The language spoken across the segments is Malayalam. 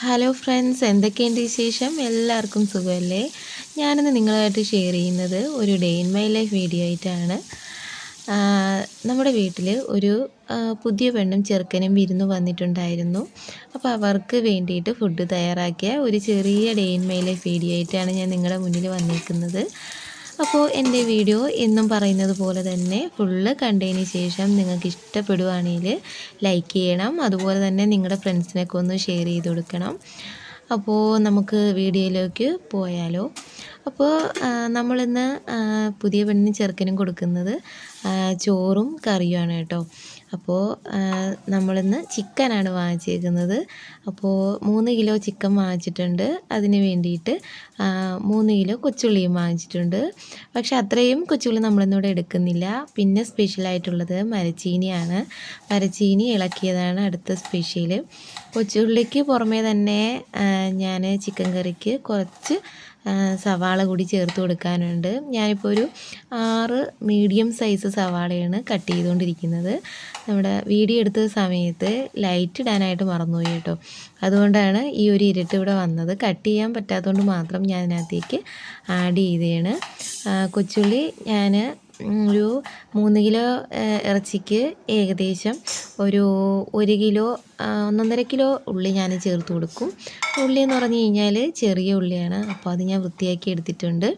ഹലോ ഫ്രണ്ട്സ് എന്തൊക്കെയുണ്ട് വിശേഷം? എല്ലാവർക്കും സുഖമല്ലേ? ഞാനിന്ന് നിങ്ങളുമായിട്ട് ഷെയർ ചെയ്യുന്നത് ഒരു day in my life video ആയിട്ടാണ്. നമ്മുടെ വീട്ടിൽ ഒരു പുതിയ പെണ്ണും ചെറുക്കനും വിരുന്ന് വന്നിട്ടുണ്ടായിരുന്നു. അപ്പോൾ അവർക്ക് വേണ്ടിയിട്ട് ഫുഡ് തയ്യാറാക്കിയ ഒരു ചെറിയ day in my life video ആയിട്ടാണ് ഞാൻ നിങ്ങളുടെ മുന്നിൽ വന്നിരിക്കുന്നത് അപ്പോൾ എന്റെ വീഡിയോ എന്നും പറയുന്നത് പോലെ തന്നെ ഫുള്ള് കണ്ടതിന് ശേഷം നിങ്ങൾക്ക് ഇഷ്ടപ്പെടുവാണെങ്കിൽ ലൈക്ക് ചെയ്യണം. അതുപോലെ തന്നെ നിങ്ങളുടെ ഫ്രണ്ട്സിനൊക്കെ ഒന്ന് ഷെയർ ചെയ്ത് കൊടുക്കണം. അപ്പോൾ നമുക്ക് വീഡിയോയിലേക്ക് പോയാലോ. അപ്പോൾ നമ്മളിന്ന് പുതിയ പെണ്ണിന് ചെറുക്കനും കൊടുക്കുന്നത് ചോറും കറിയുമാണ് കേട്ടോ. അപ്പോൾ നമ്മളിന്ന് ചിക്കനാണ് വാങ്ങിച്ചേക്കുന്നത്. അപ്പോൾ മൂന്ന് കിലോ ചിക്കൻ വാങ്ങിച്ചിട്ടുണ്ട്. അതിന് വേണ്ടിയിട്ട് മൂന്ന് കിലോ കൊച്ചുള്ളിയും വാങ്ങിച്ചിട്ടുണ്ട്. പക്ഷേ അത്രയും കൊച്ചുള്ളി നമ്മളിന്നിവിടെ എടുക്കുന്നില്ല. പിന്നെ സ്പെഷ്യലായിട്ടുള്ളത് മരച്ചീനിയാണ്. മരച്ചീനി ഇളക്കിയതാണ് അടുത്ത സ്പെഷ്യൽ കൊച്ചുള്ളിക്ക് പുറമേ തന്നെ ഞാൻ ചിക്കൻ കറിക്ക് കുറച്ച് സവാള കൂടി ചേർത്ത് കൊടുക്കാനുണ്ട്. ഞാനിപ്പോൾ ഒരു ആറ് മീഡിയം സൈസ് സവാളയാണ് കട്ട് ചെയ്തുകൊണ്ടിരിക്കുന്നത് നമ്മുടെ വീഡിയോ എടുത്ത സമയത്ത് ലൈറ്റ് ഇടാനായിട്ട് മറന്നുപോയി കേട്ടോ. അതുകൊണ്ടാണ് ഈ ഒരു ഇരട്ട് ഇവിടെ വന്നത്. കട്ട് ചെയ്യാൻ പറ്റാത്തതുകൊണ്ട് മാത്രം ഞാൻ അതിനകത്തേക്ക് ആഡ് ചെയ്തതാണ് കൊച്ചുള്ളി ഞാൻ ഒരു മൂന്ന് കിലോ ഇറച്ചിക്ക് ഏകദേശം ഒരു ഒരു കിലോ ഒന്നൊന്നര കിലോ ഉള്ളി ഞാൻ ചേർത്ത് കൊടുക്കും. ഉള്ളി എന്ന് പറഞ്ഞു കഴിഞ്ഞാൽ ചെറിയ ഉള്ളിയാണ്. അപ്പോൾ അത് ഞാൻ വൃത്തിയാക്കി എടുത്തിട്ടുണ്ട്.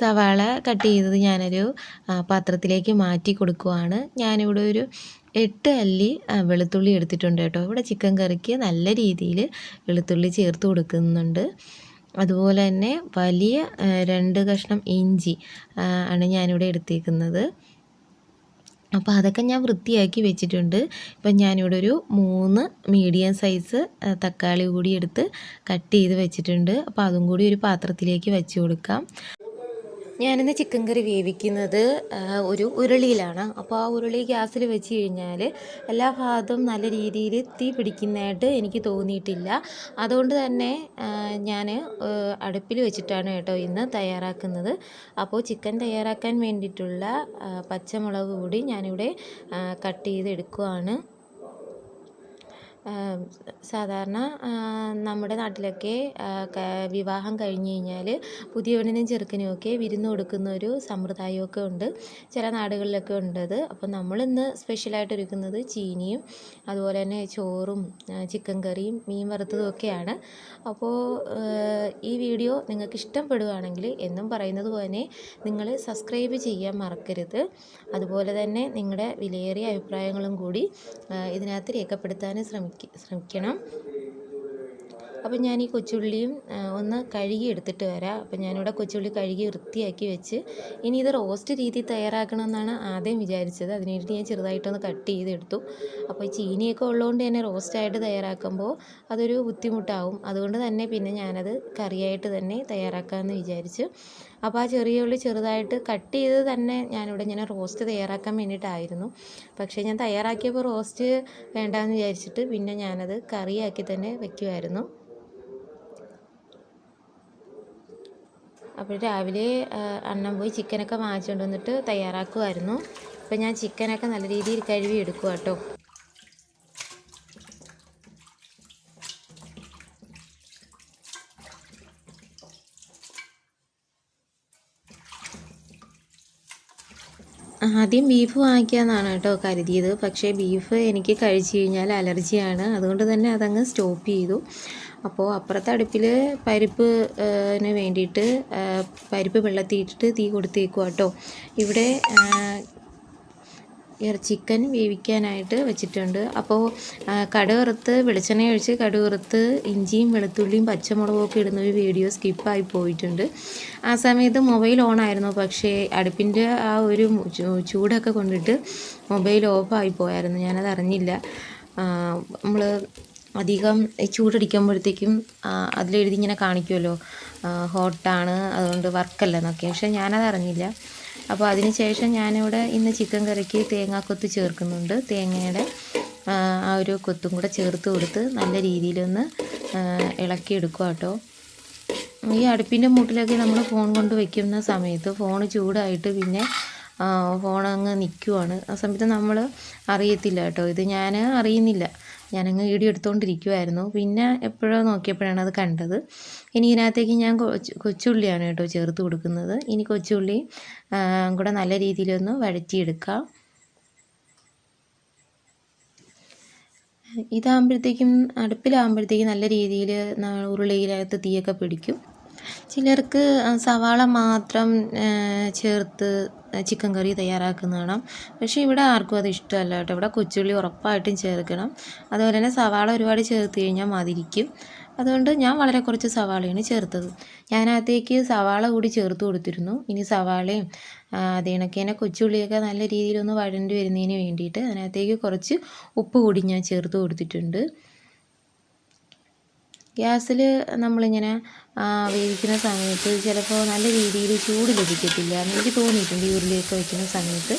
സവാള കട്ട് ചെയ്തത് ഞാനൊരു പാത്രത്തിലേക്ക് മാറ്റി കൊടുക്കുവാണ്. ഞാനിവിടെ ഒരു എട്ട് അല്ലി വെളുത്തുള്ളി എടുത്തിട്ടുണ്ട് കേട്ടോ. ഇവിടെ ചിക്കൻ കറിക്ക് നല്ല രീതിയിൽ വെളുത്തുള്ളി ചേർത്ത് കൊടുക്കുന്നുണ്ട്. അതുപോലെ തന്നെ വലിയ രണ്ട് കഷ്ണം ഇഞ്ചി ആണ് ഞാനിവിടെ എടുത്തേക്കുന്നത്. അപ്പോൾ അതൊക്കെ ഞാൻ വൃത്തിയാക്കി വെച്ചിട്ടുണ്ട്. ഇപ്പം ഞാനിവിടെ ഒരു മൂന്ന് മീഡിയം സൈസ് തക്കാളി കൂടി എടുത്ത് കട്ട് ചെയ്ത് വെച്ചിട്ടുണ്ട്. അപ്പോൾ അതും കൂടി ഒരു പാത്രത്തിലേക്ക് വെച്ച് കൊടുക്കാം. ഞാനിന്ന് ചിക്കൻ കറി വേവിക്കുന്നത് ഒരു ഉരുളിയിലാണ്. അപ്പോൾ ആ ഉരുളി ഗ്യാസിൽ വെച്ച് കഴിഞ്ഞാൽ എല്ലാ ഭാഗത്തും നല്ല രീതിയിൽ തീ പിടിക്കുന്നതായിട്ട് എനിക്ക് തോന്നിയിട്ടില്ല. അതുകൊണ്ട് തന്നെ ഞാൻ അടുപ്പിൽ വെച്ചിട്ടാണ് കേട്ടോ ഇന്ന് തയ്യാറാക്കുന്നത്. അപ്പോൾ ചിക്കൻ തയ്യാറാക്കാൻ വേണ്ടിയിട്ടുള്ള പച്ചമുളക് കൂടി ഞാനിവിടെ കട്ട് ചെയ്ത് എടുക്കുവാണ് ആം, സാധാരണ നമ്മുടെ നാട്ടിലൊക്കെ വിവാഹം കഴിഞ്ഞ് കഴിഞ്ഞാൽ പുതിയ പെണ്ണിനും ഒക്കെ വിരുന്ന് കൊടുക്കുന്ന ഒരു സമ്പ്രദായമൊക്കെ ഉണ്ട്. ചില നാടുകളിലൊക്കെ ഉണ്ടത്. അപ്പോൾ നമ്മളിന്ന് സ്പെഷ്യലായിട്ട് ഒരുക്കുന്നത് ചീനിയും അതുപോലെ തന്നെ ചോറും ചിക്കൻ കറിയും മീൻ വറുത്തതും ഒക്കെയാണ്. അപ്പോൾ ഈ വീഡിയോ നിങ്ങൾക്ക് ഇഷ്ടപ്പെടുകയാണെങ്കിൽ എന്നും പറയുന്നത് പോലെ നിങ്ങൾ സബ്സ്ക്രൈബ് ചെയ്യാൻ മറക്കരുത്. അതുപോലെ തന്നെ നിങ്ങളുടെ വിലയേറിയ അഭിപ്രായങ്ങളും കൂടി ഇതിനകത്ത് രേഖപ്പെടുത്താനും ശ്രമിക്ക ശ്രമിക്കണം. അപ്പം ഞാൻ ഈ കൊച്ചുള്ളിയും ഒന്ന് കഴുകി എടുത്തിട്ട് വരാം. അപ്പം ഞാനിവിടെ കൊച്ചുള്ളി കഴുകി വൃത്തിയാക്കി വെച്ച് ഇനി ഇത് റോസ്റ്റ് രീതി തയ്യാറാക്കണമെന്നാണ് ആദ്യം വിചാരിച്ചത്. അതിന് വേണ്ടി ഞാൻ ചെറുതായിട്ടൊന്ന് കട്ട് ചെയ്തെടുത്തു. അപ്പോൾ ഈ ചീനിയൊക്കെ ഉള്ളതുകൊണ്ട് തന്നെ റോസ്റ്റായിട്ട് തയ്യാറാക്കുമ്പോൾ അതൊരു ബുദ്ധിമുട്ടാവും. അതുകൊണ്ട് തന്നെ പിന്നെ ഞാനത് കറിയായിട്ട് തന്നെ തയ്യാറാക്കാമെന്ന് വിചാരിച്ചു അപ്പോൾ ആ ചെറിയ ഉള്ളി ചെറുതായിട്ട് കട്ട് ചെയ്ത് തന്നെ ഞാനിവിടെ ഇങ്ങനെ റോസ്റ്റ് തയ്യാറാക്കാൻ വേണ്ടിയിട്ടായിരുന്നു. പക്ഷേ ഞാൻ തയ്യാറാക്കിയപ്പോൾ റോസ്റ്റ് വേണ്ടാന്ന് വിചാരിച്ചിട്ട് പിന്നെ ഞാനത് കറിയാക്കി തന്നെ വെക്കുമായിരുന്നു അപ്പോൾ രാവിലെ അണ്ണം അണ്ണൻ പോയി ചിക്കനൊക്കെ വാങ്ങിച്ചുകൊണ്ട് വന്നിട്ട് തയ്യാറാക്കുമായിരുന്നു അപ്പോൾ ഞാൻ ചിക്കനൊക്കെ നല്ല രീതിയിൽ കഴുകി എടുക്കുക കേട്ടോ ആദ്യം ബീഫ് വാങ്ങിക്കാമെന്നാണ് കേട്ടോ കരുതിയത്. പക്ഷേ ബീഫ് എനിക്ക് കഴിച്ചു കഴിഞ്ഞാൽ അലർജിയാണ്. അതുകൊണ്ട് തന്നെ അതങ്ങ് സ്റ്റോപ്പ് ചെയ്തു. അപ്പോൾ അപ്പുറത്തെ അടുപ്പിൽ പരിപ്പ് ന് വേണ്ടിയിട്ട് പരിപ്പ് വെള്ളത്തിയിട്ടിട്ട് തീ കൊടുത്തേക്കുക കേട്ടോ. ഇവിടെ ചിക്കൻ വേവിക്കാനായിട്ട് വെച്ചിട്ടുണ്ട്. അപ്പോൾ കടുകറുത്ത് കടുക് വെളിച്ചെണ്ണ ഒഴിച്ച് കടുകറുത്ത് ഇഞ്ചിയും വെളുത്തുള്ളിയും പച്ചമുളകും ഒക്കെ ഇടുന്ന ഒരു വീഡിയോ സ്കിപ്പായി പോയിട്ടുണ്ട്. ആ സമയത്ത് മൊബൈൽ ഓൺ ആയിരുന്നു. പക്ഷേ അടുപ്പിന്റെ ആ ഒരു ചൂടൊക്കെ കൊണ്ടിട്ട് മൊബൈൽ ഓഫായി പോയായിരുന്നു. ഞാനത് അറിഞ്ഞില്ല. നമ്മൾ അധികം ചൂടടിക്കുമ്പോഴത്തേക്കും അതിലെഴുതി ഇങ്ങനെ കാണിക്കുമല്ലോ ഹോട്ടാണ് അതുകൊണ്ട് വർക്കല്ല എന്നൊക്കെ. പക്ഷേ ഞാനത് അറിഞ്ഞില്ല. അപ്പോൾ അതിന് ശേഷം ഞാനിവിടെ ഇന്ന് ചിക്കൻ കറിക്ക് തേങ്ങാക്കൊത്ത് ചേർക്കുന്നുണ്ട്. തേങ്ങയുടെ ആ, ഒരു കൊത്തും കൂടെ ചേർത്ത് കൊടുത്ത് നല്ല രീതിയിലൊന്ന് ഇളക്കിയെടുക്കുക കേട്ടോ. ഈ അടുപ്പിന്റെ മൂട്ടിലൊക്കെ നമ്മൾ ഫോൺ കൊണ്ട് വയ്ക്കുന്ന സമയത്ത് ഫോൺ ചൂടായിട്ട് പിന്നെ ഫോൺ അങ്ങ് നിൽക്കുവാണ് ആ സമയത്ത് നമ്മൾ അറിയത്തില്ല കേട്ടോ. ഇത് ഞാൻ അറിയുന്നില്ല. ഞാനങ്ങ് വീഡിയോ എടുത്തുകൊണ്ടിരിക്കുമായിരുന്നു പിന്നെ എപ്പോഴോ നോക്കിയപ്പോഴാണ് അത് കണ്ടത്. ഇനി ഇതിനകത്തേക്ക് ഞാൻ കൊച്ചു കൊച്ചുള്ളിയാണ് കേട്ടോ ചേർത്ത് കൊടുക്കുന്നത്. ഇനി കൊച്ചുള്ളി കൂടെ നല്ല രീതിയിലൊന്ന് വഴറ്റിയെടുക്കാം. ഇതാകുമ്പോഴത്തേക്കും അടുപ്പിലാകുമ്പോഴത്തേക്കും നല്ല രീതിയിൽ ഉരുളിയിലകത്ത് തീയൊക്കെ പിടിക്കും. ചിലർക്ക് സവാള മാത്രം ചേർത്ത് ചിക്കൻ കറി തയ്യാറാക്കുന്ന കാണാം പക്ഷേ ഇവിടെ ആർക്കും അത് ഇഷ്ടമല്ല കേട്ടോ. ഇവിടെ കൊച്ചുള്ളി ഉറപ്പായിട്ടും ചേർക്കണം. അതുപോലെ തന്നെ സവാള ഒരുപാട് ചേർത്ത് കഴിഞ്ഞാൽ മതിരിക്കും. അതുകൊണ്ട് ഞാൻ വളരെ കുറച്ച് സവാളയാണ് ചേർത്തത്. ഞാനകത്തേക്ക് സവാള കൂടി ചേർത്ത് കൊടുത്തിരുന്നു. ഇനി സവാളയും ആ, അത് തന്നെ കൊച്ചുള്ളിയൊക്കെ നല്ല രീതിയിലൊന്ന് വഴണ്ടി വരുന്നതിന് വേണ്ടിയിട്ട് അതിനകത്തേക്ക് കുറച്ച് ഉപ്പ് കൂടി ഞാൻ ചേർത്ത് കൊടുത്തിട്ടുണ്ട്. ഗ്യാസിൽ നമ്മളിങ്ങനെ വേവിക്കുന്ന സമയത്ത് ചിലപ്പോൾ നല്ല രീതിയിൽ ചൂട് ലഭിക്കത്തില്ല. എന്ന് എനിക്ക് തോന്നിയിട്ടുണ്ട് ഈ ഉരുളിയൊക്കെ വയ്ക്കുന്ന സമയത്ത്.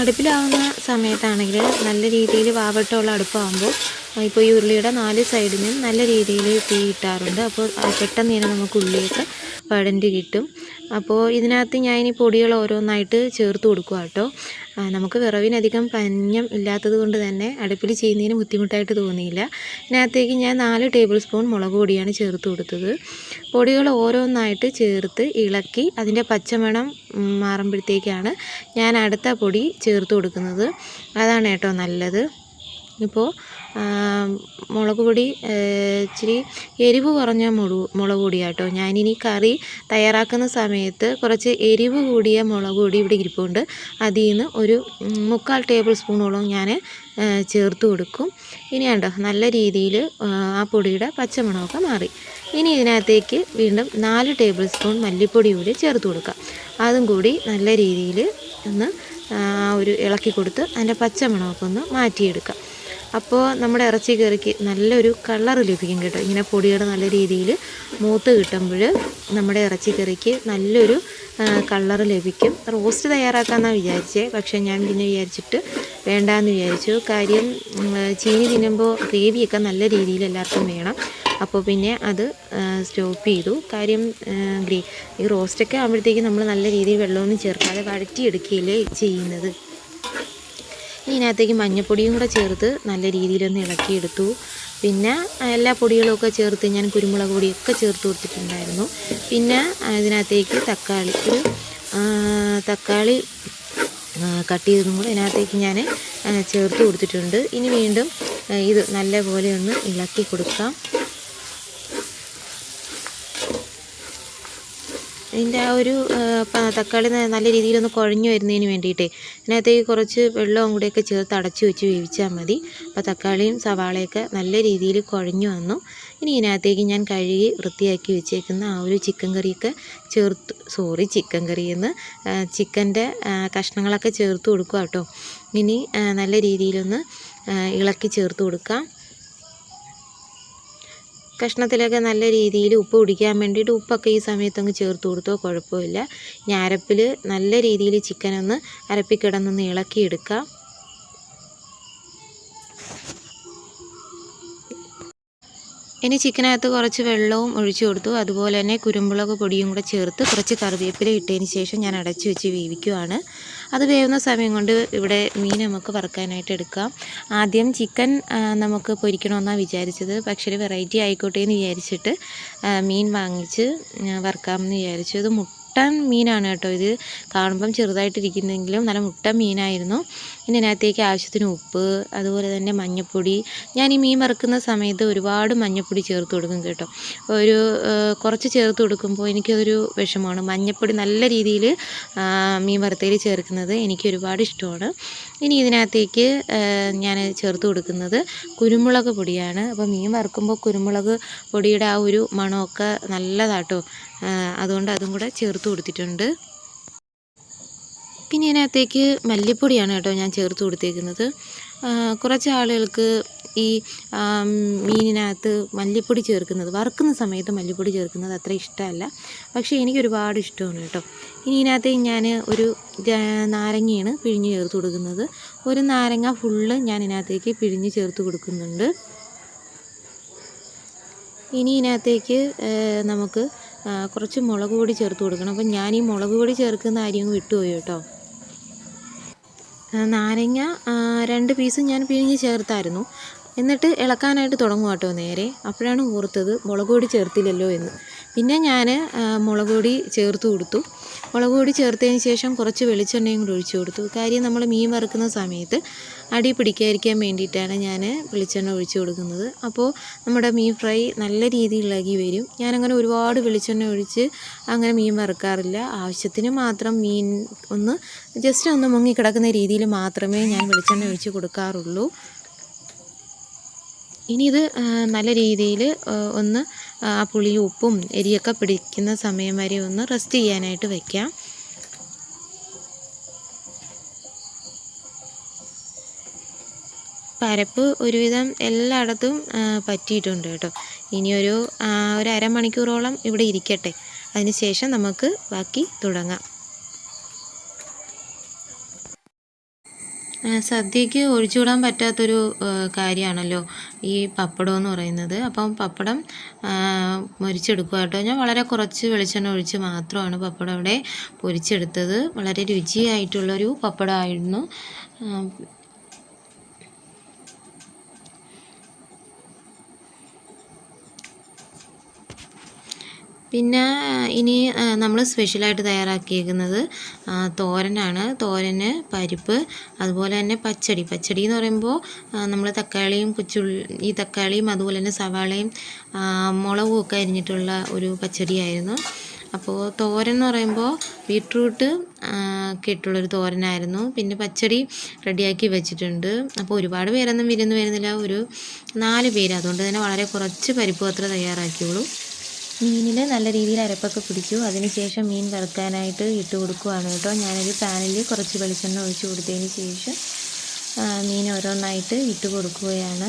അടുപ്പിലാവുന്ന സമയത്താണെങ്കിൽ നല്ല രീതിയിൽ വാവട്ടമുള്ള അടുപ്പാകുമ്പോൾ ഇപ്പോൾ ഈ ഉരുളിയുടെ നാല് സൈഡിനും നല്ല രീതിയിൽ തീ ഇട്ടാറുണ്ട് അപ്പോൾ പെട്ടെന്ന് തന്നെ നമുക്ക് ഉള്ളിയൊക്കെ വഴണ്ടി കിട്ടും. അപ്പോൾ ഇതിനകത്ത് ഞാൻ ഇനി പൊടികൾ ഓരോന്നായിട്ട് ചേർത്ത് കൊടുക്കുക കേട്ടോ. നമുക്ക് വിറവിനധികം പഞ്ഞം ഇല്ലാത്തത് കൊണ്ട് തന്നെ അടുപ്പിൽ ചെയ്യുന്നതിന് ബുദ്ധിമുട്ടായിട്ട് തോന്നിയില്ല. ഇതിനകത്തേക്ക് ഞാൻ നാല് ടേബിൾ സ്പൂൺ മുളക് പൊടിയാണ് ചേർത്ത് കൊടുത്തത്. പൊടികൾ ഓരോന്നായിട്ട് ചേർത്ത് ഇളക്കി അതിന്റെ പച്ചമണം മാറുമ്പോഴത്തേക്കാണ് ഞാൻ അടുത്ത പൊടി ചേർത്ത് കൊടുക്കുന്നത്. അതാണ് കേട്ടോ നല്ലത്. ഇപ്പോൾ മുളക് പൊടി ഇച്ചിരി എരിവ് കുറഞ്ഞ മുളക് മുളക് പൊടിയാട്ടോ. ഞാനിനി കറി തയ്യാറാക്കുന്ന സമയത്ത് കുറച്ച് എരിവ് കൂടിയ മുളക് പൊടി ഇവിടെ ഇരിപ്പുണ്ട്. അതിൽ നിന്ന് ഒരു മുക്കാൽ ടേബിൾ സ്പൂണോളം ഞാൻ ചേർത്ത് കൊടുക്കും. ഇനി കണ്ടോ നല്ല രീതിയിൽ ആ പൊടിയുടെ പച്ചമണമൊക്കെ മാറി. ഇനി ഇതിനകത്തേക്ക് വീണ്ടും നാല് ടേബിൾ സ്പൂൺ മല്ലിപ്പൊടി കൂടി ചേർത്ത് കൊടുക്കാം. അതും കൂടി നല്ല രീതിയിൽ ഒന്ന് ഒരു ഇളക്കി കൊടുത്ത് അതിന്റെ പച്ചമണമൊക്കെ ഒന്ന് മാറ്റിയെടുക്കാം. അപ്പോൾ നമ്മുടെ ഇറച്ചി കറിക്ക് നല്ലൊരു കളർ ലഭിക്കും കേട്ടോ. ഇങ്ങനെ പൊടികൾ നല്ല രീതിയിൽ മൂത്ത് കിട്ടുമ്പോൾ നമ്മുടെ ഇറച്ചി കറിക്ക് നല്ലൊരു കളർ ലഭിക്കും. റോസ്റ്റ് തയ്യാറാക്കാമെന്നാണ് വിചാരിച്ചേ. പക്ഷേ ഞാൻ പിന്നെ വിചാരിച്ചിട്ട് വേണ്ടാന്ന് വിചാരിച്ചു. കാര്യം ചീനി തിന്നുമ്പോൾ ഗ്രേവിയൊക്കെ നല്ല രീതിയിൽ എല്ലാവർക്കും വേണം. അപ്പോൾ പിന്നെ അത് സ്റ്റോപ്പ് ചെയ്തു. കാര്യം ഗ്രേ ഈ റോസ്റ്റൊക്കെ ആകുമ്പോഴത്തേക്കും നമ്മൾ നല്ല രീതിയിൽ വെള്ളമൊന്നും ചേർക്കാതെ വഴറ്റിയെടുക്കുകയല്ലേ ചെയ്യുന്നത്. ഇതിനകത്തേക്ക് മഞ്ഞപ്പൊടിയും കൂടെ ചേർത്ത് നല്ല രീതിയിലൊന്ന് ഇളക്കിയെടുത്തു. പിന്നെ എല്ലാ പൊടികളൊക്കെ ചേർത്ത് ഞാൻ കുരുമുളക് പൊടിയൊക്കെ ചേർത്ത് കൊടുത്തിട്ടുണ്ടായിരുന്നു. പിന്നെ അതിനകത്തേക്ക് തക്കാളി ഒരു തക്കാളി കട്ട് ചെയ്തതും കൂടെ ഇതിനകത്തേക്ക് ഞാൻ ചേർത്ത് കൊടുത്തിട്ടുണ്ട്. ഇനി വീണ്ടും ഇത് നല്ലപോലെ ഒന്ന് ഇളക്കി കൊടുക്കാം. ഇതിന്റെ ആ ഒരു തക്കാളി നല്ല രീതിയിലൊന്ന് കുഴഞ്ഞു വരുന്നതിന് വേണ്ടിയിട്ടേ അതിനകത്തേക്ക് കുറച്ച് വെള്ളവും കൂടെയൊക്കെ ചേർത്ത് അടച്ചു വെച്ച് വേവിച്ചാൽ മതി. അപ്പോൾ തക്കാളിയും സവാളയൊക്കെ നല്ല രീതിയിൽ കുഴഞ്ഞു വന്നു. ഇനി ഇതിനകത്തേക്ക് ഞാൻ കഴുകി വൃത്തിയാക്കി വെച്ചേക്കുന്ന ആ ഒരു ചിക്കൻ കറിയൊക്കെ ചേർത്ത് സോറി ചിക്കൻ കറിയെന്ന് ചിക്കന്റെ കഷ്ണങ്ങളൊക്കെ ചേർത്ത് കൊടുക്കുക കേട്ടോ ഇനി നല്ല രീതിയിലൊന്ന് ഇളക്കി ചേർത്ത് കൊടുക്കാം. കഷ്ണത്തിലൊക്കെ നല്ല രീതിയിൽ ഉപ്പ് പിടിക്കാൻ വേണ്ടിയിട്ട് ഉപ്പൊക്കെ ഈ സമയത്ത് അങ്ങ് ചേർത്ത് കൊടുത്തോ കുഴപ്പമില്ല. ഇനി അരപ്പിൽ നല്ല രീതിയിൽ ചിക്കനൊന്ന് അരപ്പിൽ കിടന്നൊന്ന് ഇളക്കിയെടുക്കാം. ഇനി ചിക്കനകത്ത് കുറച്ച് വെള്ളവും ഒഴിച്ചു കൊടുത്തു. അതുപോലെ തന്നെ കുരുമുളക് പൊടിയും കൂടെ ചേർത്ത് കുറച്ച് കറിവേപ്പില ഇട്ടതിന് ശേഷം ഞാൻ അടച്ചു വെച്ച് വീവിക്കുവാണ്. അത് വേവുന്ന സമയം കൊണ്ട് ഇവിടെ മീൻ നമുക്ക് വറുക്കാനായിട്ട് എടുക്കാം. ആദ്യം ചിക്കൻ നമുക്ക് പൊരിക്കണമെന്നാണ് വിചാരിച്ചത്. പക്ഷേ വെറൈറ്റി ആയിക്കോട്ടെ എന്ന് വിചാരിച്ചിട്ട് മീൻ വാങ്ങിച്ച് വറുക്കാമെന്ന് വിചാരിച്ചു. ഇത് മുട്ടൻ മീനാണ് കേട്ടോ ഇത്. കാണുമ്പം ചെറുതായിട്ടിരിക്കുന്നെങ്കിലും നല്ല മുട്ടൻ മീനായിരുന്നു. ഇനി ഇതിനകത്തേക്ക് ആവശ്യത്തിന് ഉപ്പ് അതുപോലെ തന്നെ മഞ്ഞൾപ്പൊടി ഞാൻ ഈ മീൻ വറുക്കുന്ന സമയത്ത് ഒരുപാട് മഞ്ഞൾപ്പൊടി ചേർത്ത് കൊടുക്കും കേട്ടോ. ഒരു കുറച്ച് ചേർത്ത് കൊടുക്കുമ്പോൾ എനിക്കതൊരു വിഷമമാണ്. മഞ്ഞൾപ്പൊടി നല്ല രീതിയിൽ മീൻ വറുത്തതിൽ ചേർക്കുന്നത് എനിക്ക് ഒരുപാട് ഇഷ്ടമാണ്. ഇനി ഇതിനകത്തേക്ക് ഞാൻ ചേർത്ത് കൊടുക്കുന്നത് കുരുമുളക് പൊടിയാണ്. അപ്പോൾ മീൻ വറുക്കുമ്പോൾ കുരുമുളക് പൊടിയുടെ ആ ഒരു മണമൊക്കെ നല്ലതാട്ടോ. അതുകൊണ്ട് അതും കൂടെ ചേർത്ത് കൊടുത്തിട്ടുണ്ട്. പിന്നെ ഇതിനകത്തേക്ക് മല്ലിപ്പൊടിയാണ് കേട്ടോ ഞാൻ ചേർത്ത് കൊടുത്തേക്കുന്നത്. കുറച്ച് ആളുകൾക്ക് ഈ മീനിനകത്ത് മല്ലിപ്പൊടി ചേർക്കുന്നത് വറുക്കുന്ന സമയത്ത് മല്ലിപ്പൊടി ചേർക്കുന്നത് അത്ര ഇഷ്ടമല്ല. പക്ഷേ എനിക്ക് ഒരുപാട് ഇഷ്ടമാണ് കേട്ടോ. ഇനി ഇതിനകത്ത് ഞാൻ ഒരു നാരങ്ങയാണ് പിഴിഞ്ഞ് ചേർത്ത് കൊടുക്കുന്നത്. ഒരു നാരങ്ങ ഫുള്ള് ഞാൻ ഇതിനകത്തേക്ക് പിഴിഞ്ഞ് ചേർത്ത് കൊടുക്കുന്നുണ്ട്. ഇനി ഇതിനകത്തേക്ക് നമുക്ക് കുറച്ച് മുളക് പൊടി ചേർത്ത് കൊടുക്കണം. അപ്പം ഞാൻ ഈ മുളക് പൊടി ചേർക്കുന്ന കാര്യം വിട്ടുപോയി കേട്ടോ. നാരങ്ങ രണ്ട് പീസ് ഞാൻ പിഴിഞ്ഞ് ചേർത്തായിരുന്നു. എന്നിട്ട് ഇളക്കാനായിട്ട് തുടങ്ങും കേട്ടോ നേരെ. അപ്പോഴാണ് ഓർത്തത് മുളക് പൊടി ചേർത്തില്ലല്ലോ എന്ന്. പിന്നെ ഞാൻ മുളക് പൊടി ചേർത്ത് കൊടുത്തു. മുളക് പൊടി ചേർത്തതിന് ശേഷം കുറച്ച് വെളിച്ചെണ്ണയും കൂടി ഒഴിച്ചു കൊടുത്തു. കാര്യം നമ്മൾ മീൻ വറുക്കുന്ന സമയത്ത് അടി പിടിക്കാതിരിക്കാൻ വേണ്ടിയിട്ടാണ് ഞാൻ വെളിച്ചെണ്ണ ഒഴിച്ചു കൊടുക്കുന്നത്. അപ്പോൾ നമ്മുടെ മീൻ ഫ്രൈ നല്ല രീതിയിൽ ഇളകി വരും. ഞാനങ്ങനെ ഒരുപാട് വെളിച്ചെണ്ണ ഒഴിച്ച് അങ്ങനെ മീൻ വറുക്കാറില്ല. ആവശ്യത്തിന് മാത്രം മീൻ ഒന്ന് ജസ്റ്റ് ഒന്ന് മുങ്ങിക്കിടക്കുന്ന രീതിയിൽ മാത്രമേ ഞാൻ വെളിച്ചെണ്ണ ഒഴിച്ച് കൊടുക്കാറുള്ളൂ. ഇനി ഇത് നല്ല രീതിയിൽ ഒന്ന് ആ പുളി ഉപ്പും എരിയൊക്കെ പിടിക്കുന്ന സമയം വരെ ഒന്ന് റെസ്റ്റ് ചെയ്യാനായിട്ട് വയ്ക്കാം പരപ്പ് ഒരുവിധം എല്ലായിടത്തും പറ്റിയിട്ടുണ്ട് കേട്ടോ. ഇനിയൊരു ഒരു അരമണിക്കൂറോളം ഇവിടെ ഇരിക്കട്ടെ. അതിനുശേഷം നമുക്ക് ബാക്കി തുടങ്ങാം. സദ്യക്ക് ഒഴിച്ചുകൂടാൻ പറ്റാത്തൊരു കാര്യമാണല്ലോ ഈ പപ്പടം എന്ന് പറയുന്നത്. അപ്പം പപ്പടം മുരിച്ചെടുക്കുക കേട്ടോ. ഞാൻ വളരെ കുറച്ച് വെളിച്ചെണ്ണ ഒഴിച്ച് മാത്രമാണ് പപ്പടം ഇവിടെ പൊരിച്ചെടുത്തത്. വളരെ രുചിയായിട്ടുള്ളൊരു പപ്പടമായിരുന്നു. പിന്നെ ഇനി നമ്മൾ സ്പെഷ്യലായിട്ട് തയ്യാറാക്കിയിരിക്കുന്നത് തോരനാണ്. തോരന് പരിപ്പ് അതുപോലെ തന്നെ പച്ചടി. പച്ചടി എന്ന് പറയുമ്പോൾ നമ്മൾ തക്കാളിയും കൊച്ചുള്ളി ഈ തക്കാളിയും അതുപോലെ തന്നെ സവാളയും മുളകും ഒക്കെ അരിഞ്ഞിട്ടുള്ള ഒരു പച്ചടിയായിരുന്നു. അപ്പോൾ തോരൻ എന്ന് പറയുമ്പോൾ ബീട്രൂട്ട് ഒക്കെ ഇട്ടുള്ളൊരു തോരനായിരുന്നു. പിന്നെ പച്ചടി റെഡിയാക്കി വെച്ചിട്ടുണ്ട്. അപ്പോൾ ഒരുപാട് പേരൊന്നും വിരുന്ന് വരുന്നില്ല. ഒരു നാല് പേര്. അതുകൊണ്ട് തന്നെ വളരെ കുറച്ച് പരിപ്പ് അത്ര തയ്യാറാക്കിയുള്ളൂ. മീനിൽ നല്ല രീതിയിൽ അരപ്പൊക്കെ പിടിച്ചു. അതിനുശേഷം മീൻ വറുക്കാനായിട്ട് ഇട്ട് കൊടുക്കുവാണ് കേട്ടോ. ഞാനൊരു പാനിൽ കുറച്ച് വെളിച്ചെണ്ണ ഒഴിച്ച് കൊടുത്തതിന് ശേഷം മീൻ ഓരോന്നായിട്ട് ഇട്ട് കൊടുക്കുകയാണ്.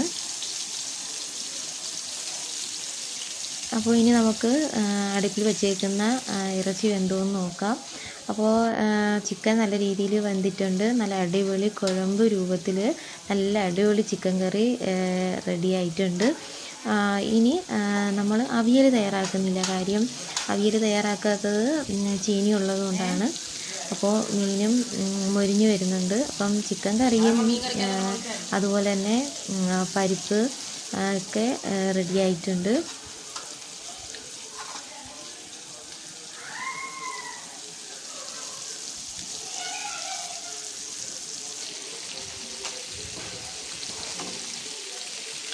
അപ്പോൾ ഇനി നമുക്ക് അടുപ്പിൽ വെച്ചേക്കുന്ന ഇറച്ചി വെന്തോന്ന് നോക്കാം. അപ്പോൾ ചിക്കൻ നല്ല രീതിയിൽ വെന്തിട്ടുണ്ട്. നല്ല അടിപൊളി കുഴമ്പ് രൂപത്തിൽ നല്ല അടിപൊളി ചിക്കൻ കറി റെഡി ആയിട്ടുണ്ട്. ഇനി നമ്മൾ അവിയൽ തയ്യാറാക്കുന്നില്ല. കാര്യം അവിയൽ തയ്യാറാക്കാത്തത് ചീനി ഉള്ളതുകൊണ്ടാണ്. അപ്പോൾ മീനും മൊരിഞ്ഞു വരുന്നുണ്ട്. അപ്പം ചിക്കൻ കറിയും അതുപോലെ തന്നെ പരിപ്പ് ഒക്കെ റെഡി ആയിട്ടുണ്ട്.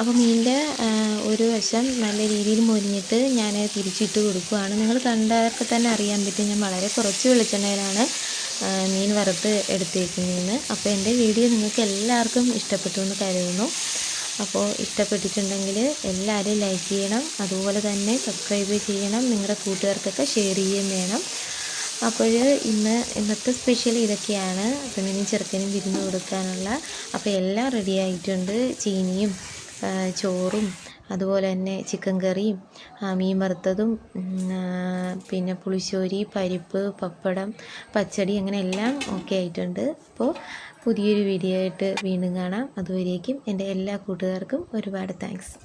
അപ്പോൾ മീനിന്റെ ഒരു വശം നല്ല രീതിയിൽ മൊരിഞ്ഞിട്ട് ഞാൻ തിരിച്ചിട്ട് കൊടുക്കുകയാണ് നിങ്ങൾ കണ്ടവർക്ക് തന്നെ അറിയാൻ പറ്റും. ഞാൻ വളരെ കുറച്ച് വെളിച്ചെണ്ണയിലാണ് മീൻ വറുത്ത് എടുത്തേക്കുന്നതെന്ന്. അപ്പോൾ എന്റെ വീഡിയോ നിങ്ങൾക്ക് എല്ലാവർക്കും ഇഷ്ടപ്പെട്ടു എന്ന് കരുതുന്നു. അപ്പോൾ ഇഷ്ടപ്പെട്ടിട്ടുണ്ടെങ്കിൽ എല്ലാവരും ലൈക്ക് ചെയ്യണം. അതുപോലെ തന്നെ സബ്സ്ക്രൈബ് ചെയ്യണം. നിങ്ങളുടെ കൂട്ടുകാർക്കൊക്കെ ഷെയർ ചെയ്യുകയും വേണം. അപ്പോൾ ഇന്ന് ഇന്നത്തെ സ്പെഷ്യൽ ഇതൊക്കെയാണ്. പെണ്ണിനും ചെറുക്കനും വിരുന്ന് കൊടുക്കാനുള്ള. അപ്പോൾ എല്ലാം റെഡി ആയിട്ടുണ്ട്. ചീനിയും ചോറും അതുപോലെ തന്നെ ചിക്കൻ കറിയും മീൻ വറുത്തതും പിന്നെ പുളിശ്ശേരി പരിപ്പ് പപ്പടം പച്ചടി അങ്ങനെ എല്ലാം ഓക്കെ ആയിട്ടുണ്ട്. അപ്പോൾ പുതിയൊരു വീഡിയോ ആയിട്ട് വീണ്ടും കാണാം. അതുവരേക്കും എന്റെ എല്ലാ കൂട്ടുകാർക്കും ഒരുപാട് താങ്ക്സ്